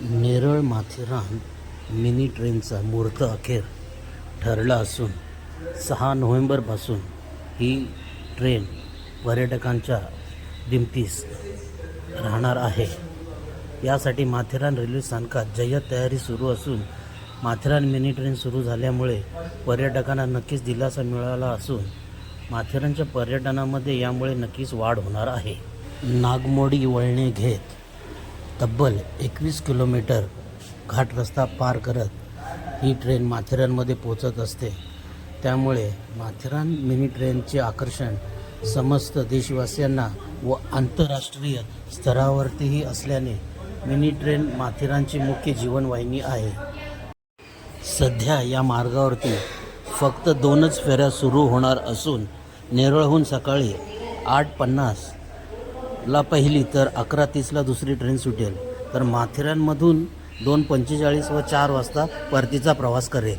Neral Matheran mini ट्रेनचा मुहूर्त अखेर ठरला असून सहा नोव्हेंबरपासून ही ट्रेन पर्यटकांच्या दिमतीस राहणार आहे. यासाठी माथेरान रेल्वे स्थानकात जय्यत तयारी सुरू असून माथेरान मिनी ट्रेन सुरू झाल्यामुळे पर्यटकांना नक्कीच दिलासा मिळाला असून माथेरानच्या पर्यटनामध्ये यामुळे नक्कीच वाढ होणार आहे. नागमोडी वळणे घेत तब्बल एकवीस किलोमीटर घाट रस्ता पार करत ही ट्रेन माथेरानमध्ये पोचत असते. त्यामुळे माथेरान मिनी ट्रेनचे आकर्षण समस्त देशवासियांना व आंतरराष्ट्रीय स्तरावरतीही असल्याने मिनी ट्रेन माथेरानची मुख्य जीवनवाहिनी आहे. सध्या या मार्गावरती फक्त दोनच फेऱ्या सुरू होणार असून नेरळहून सकाळी आठ पन्नास ला पहिली तर अकरा तीसला दुसरी ट्रेन सुटेल. तर माथेरानमधून दोन पंचेचाळीस व चार वाजता परतीचा प्रवास करेल.